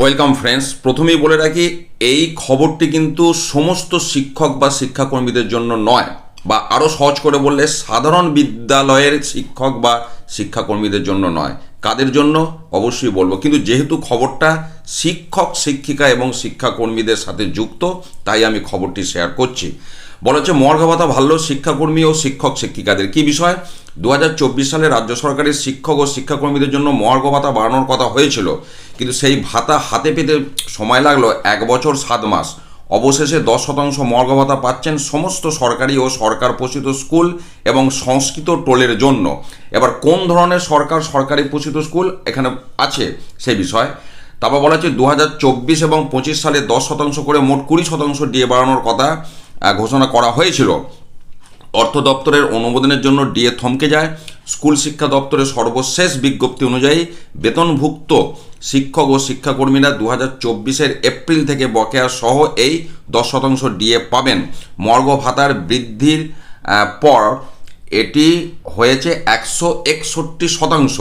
Welcome friends প্রথমেই বলে রাখি, এই খবরটি কিন্তু সমস্ত শিক্ষক বা শিক্ষাকর্মীদের জন্য নয় বা আরও সহজ করে বললে সাধারণ বিদ্যালয়ের শিক্ষক বা শিক্ষাকর্মীদের জন্য নয়। কাদের জন্য? অবশ্যই বলব। কিন্তু যেহেতু খবরটা শিক্ষক, শিক্ষিকা এবং শিক্ষাকর্মীদের সাথে যুক্ত, তাই আমি খবরটি শেয়ার করছি। বলা হচ্ছে মর্গ ভাতা ভাল্য শিক্ষাকর্মী ও শিক্ষক, শিক্ষিকাদের কি বিষয়? দু হাজার চব্বিশ সালে রাজ্য সরকারের শিক্ষক ও শিক্ষাকর্মীদের জন্য মহার্ঘ ভাতা বাড়ানোর কথা হয়েছিল। কিন্তু সেই ভাতা হাতে পেতে সময় লাগল এক বছর সাত মাস। অবশেষে দশ শতাংশ মর্গ ভাতা পাচ্ছেন সমস্ত সরকারি ও সরকার পোষিত স্কুল এবং সংস্কৃত টোলের জন্য। এবার কোন ধরনের সরকার সরকারি পোষিত স্কুল এখানে আছে সেই বিষয়। তারপর বলা হচ্ছে দু হাজার চব্বিশ এবং পঁচিশ সালে দশ শতাংশ করে মোট কুড়ি শতাংশ ডিএ বাড়ানোর কথা ঘোষণা করা হয়েছিল। অর্থ দপ্তরের অনুমোদনের জন্য ডিএ থমকে যায়। স্কুল শিক্ষা দপ্তরের সর্বশেষ বিজ্ঞপ্তি অনুযায়ী বেতনভুক্ত শিক্ষক ও শিক্ষাকর্মীরা দু হাজার চব্বিশের এপ্রিল থেকে বকেয়া সহ এই দশ শতাংশ ডিএ পাবেন। মর্গ ভাতার বৃদ্ধির পর এটি হয়েছে একশো একষট্টি শতাংশ।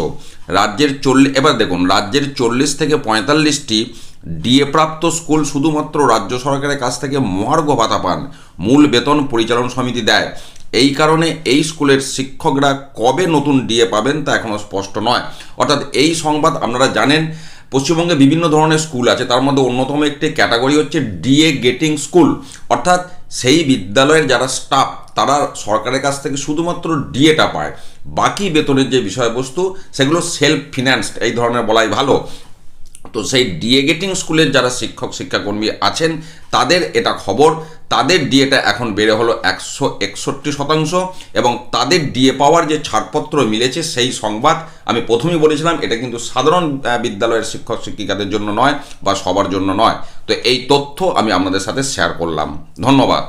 রাজ্যের চল্লিশ এবার দেখুন, রাজ্যের চল্লিশ থেকে পঁয়তাল্লিশটি ডিএ প্রাপ্ত স্কুল শুধুমাত্র রাজ্য সরকারের কাছ থেকে মহার্ঘ ভাতা পান। মূল বেতন পরিচালন সমিতি দেয়। এই কারণে এই স্কুলের শিক্ষকরা কবে নতুন ডিএ পাবেন তা এখনও স্পষ্ট নয়। অর্থাৎ এই সংবাদ আপনারা জানেন, পশ্চিমবঙ্গে বিভিন্ন ধরনের স্কুল আছে, তার মধ্যে অন্যতম একটি ক্যাটাগরি হচ্ছে ডিএ গেটিং স্কুল। অর্থাৎ সেই বিদ্যালয়ের যারা স্টাফ, তারা সরকারের কাছ থেকে শুধুমাত্র ডিএটা পায়। বাকি বেতনের যে বিষয়বস্তু, সেগুলো সেলফ ফিন্যান্সড এই ধরনের বলাই ভালো। তো সেই ডিএ গেটিং স্কুলের যারা শিক্ষক, শিক্ষাকর্মী আছেন, তাদের এটা খবর। তাদের ডিএটা এখন বেড়ে হলো একশো একষট্টি শতাংশ এবং তাদের ডিএ পাওয়ার যে ছাড়পত্র মিলেছে সেই সংবাদ আমি প্রথমেই বলেছিলাম, এটা কিন্তু সাধারণ বিদ্যালয়ের শিক্ষক, শিক্ষিকাদের জন্য নয় বা সবার জন্য নয়। তো এই তথ্য আমি আপনাদের সাথে শেয়ার করলাম। ধন্যবাদ।